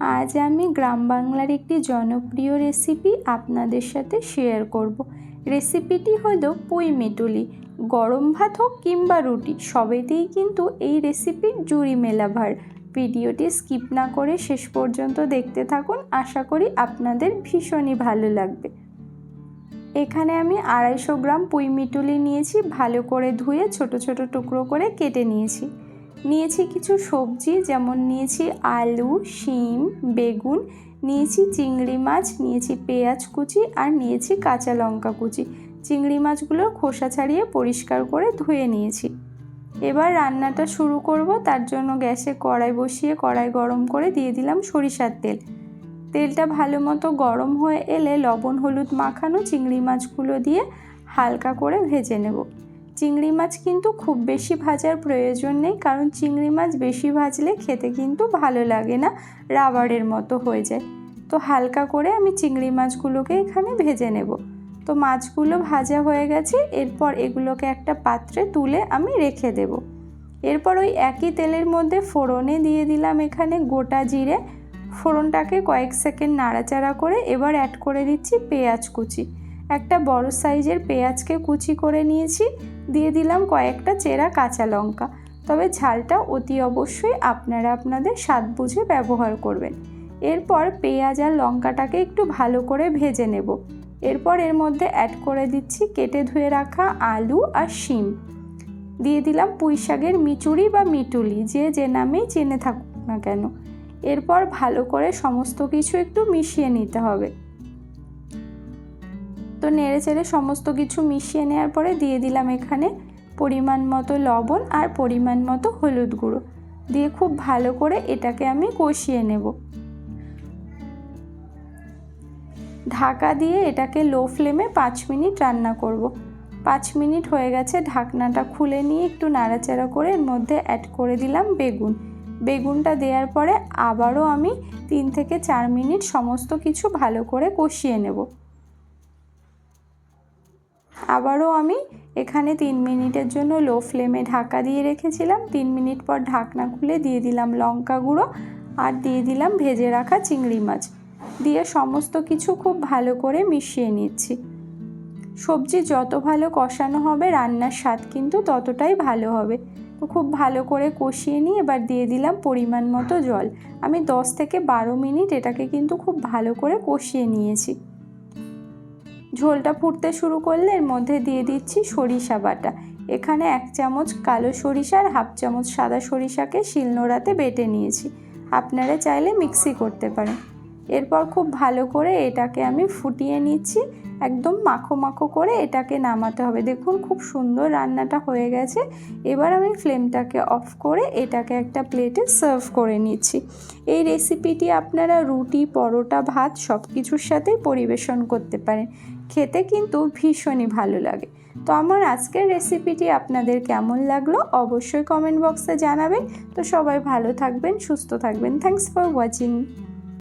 আজ আমি গ্রাম বাংলার একটি জনপ্রিয় রেসিপি আপনাদের সাথে শেয়ার করব। রেসিপিটি হলো পুঁই মেটুলি। গরম ভাত হোক কিংবা রুটি সবেতেই কিন্তু এই রেসিপির জুড়ি মেলা ভার ভিডিওটি স্কিপ না করে শেষ পর্যন্ত দেখতে থাকুন। আশা করি আপনাদের ভীষণই ভালো লাগবে। এখানে আমি আড়াইশো গ্রাম পুঁই মিটুলি নিয়েছি। ভালো করে ধুয়ে ছোট ছোট টুকরো করে কেটে নিয়েছি। নিয়েছি কিছু সবজি, যেমন নিয়েছি আলু, শিম, বেগুন, নিয়েছি চিংড়ি মাছ, নিয়েছি পেঁয়াজ কুচি আর নিয়েছি কাঁচা লঙ্কা কুচি। চিংড়ি মাছগুলোর খোসা ছাড়িয়ে পরিষ্কার করে ধুয়ে নিয়েছি। এবার রান্নাটা শুরু করব, তার জন্য গ্যাসে কড়াই বসিয়ে কড়াই গরম করে দিয়ে দিলাম সরিষার তেল। তেলটা ভালো মতো গরম হয়ে এলে লবণ, হলুদ মাখানো চিংড়ি মাছগুলো দিয়ে হালকা করে ভেজে নেব। চিংড়ি মাছ কিন্তু খুব বেশি ভাজার প্রয়োজন নেই, কারণ চিংড়ি মাছ বেশি ভাজলে খেতে কিন্তু ভালো লাগে না, রাবারের মতো হয়ে যায়। তো হালকা করে আমি চিংড়ি মাছগুলোকে এখানে ভেজে নেব। তো মাছগুলো ভাজা হয়ে গেছে, এরপর এগুলোকে একটা পাত্রে তুলে আমি রেখে দেব। এরপর ওই একই তেলের মধ্যে ফোড়নে দিয়ে দিলাম এখানে গোটা জিরে। ফোড়নটাকে কয়েক সেকেন্ড নাড়াচাড়া করে এবার অ্যাড করে দিচ্ছি পেঁয়াজ কুচি। একটা বড় সাইজের পেঁয়াজকে কুচি করে নিয়েছি, দিয়ে দিলাম কয়েকটা চেরা কাঁচা লঙ্কা। তবে ঝালটা অতি অবশ্যই আপনারা আপনাদের স্বাদ বুঝে ব্যবহার করবেন। এরপর পেঁয়াজ আর লঙ্কাটাকে একটু ভালো করে ভেজে নেব। এরপর এর মধ্যে অ্যাড করে দিচ্ছি কেটে ধুয়ে রাখা আলু আর শিম। দিয়ে দিলাম পুঁই শাকের মিচুরি বা মিটুলি, যে যে নামেই চেনে থাকুক না কেন। এরপর ভালো করে সমস্ত কিছু একটু মিশিয়ে নিতে হবে। তো নেড়ে চেড়ে সমস্ত কিছু মিশিয়ে নেওয়ার পরে দিয়ে দিলাম এখানে পরিমাণ মতো লবণ আর পরিমাণ মতো হলুদ গুঁড়ো। দিয়ে খুব ভালো করে এটাকে আমি কষিয়ে নেব। ঢাকা দিয়ে এটাকে লো ফ্লেমে পাঁচ মিনিট রান্না করব। পাঁচ মিনিট হয়ে গেছে ঢাকনাটা খুলে নিয়ে একটু নাড়াচাড়া করে এর মধ্যে অ্যাড করে দিলাম বেগুন। বেগুনটা দেওয়ার পরে আবারও আমি তিন থেকে চার মিনিট সমস্ত কিছু ভালো করে কষিয়ে নেব। আবারও আমি এখানে তিন মিনিটের জন্য লো ফ্লেমে ঢাকা দিয়ে রেখেছিলাম। তিন মিনিট পর ঢাকনা খুলে দিয়ে দিলাম লঙ্কা গুঁড়ো আর দিয়ে দিলাম ভেজে রাখা চিংড়ি মাছ। দিয়ে সমস্ত কিছু খুব ভালো করে মিশিয়ে নিচ্ছি। সবজি যত ভালো কষানো হবে, রান্নার স্বাদ কিন্তু ততটাই ভালো হবে। তো খুব ভালো করে কষিয়ে নিয়ে এবার দিয়ে দিলাম পরিমাণ মতো জল। আমি দশ থেকে বারো মিনিট এটাকে কিন্তু খুব ভালো করে কষিয়ে নিয়েছি। ঝোলটা ফুটতে শুরু করলে এর মধ্যে দিয়ে দিচ্ছি সরিষা বাটা। এখানে এক চামচ কালো সরিষা আর হাফ চামচ সাদা সরিষাকে শিলনোড়াতে বেটে নিয়েছি। আপনারা চাইলে মিক্সি করতে পারেন। এরপর খুব ভালো করে এটাকে আমি ফুটিয়ে নিচ্ছি। একদম মাখো মাখো করে এটাকে নামাতে হবে। দেখুন খুব সুন্দর রান্নাটা হয়ে গেছে। এবার আমি ফ্লেমটাকে অফ করে এটাকে একটা প্লেটে সার্ভ করে নিচ্ছি। এই রেসিপিটি আপনারা রুটি, পরোটা, ভাত সব কিছুর সাথেই পরিবেশন করতে পারেন। খেতে কিন্তু ভীষণই ভালো লাগে। তো আমার আজকের রেসিপিটি আপনাদের কেমন লাগল অবশ্যই কমেন্ট বক্সে জানাবেন। তো সবাই ভালো থাকবেন, সুস্থ থাকবেন। Thanks for watching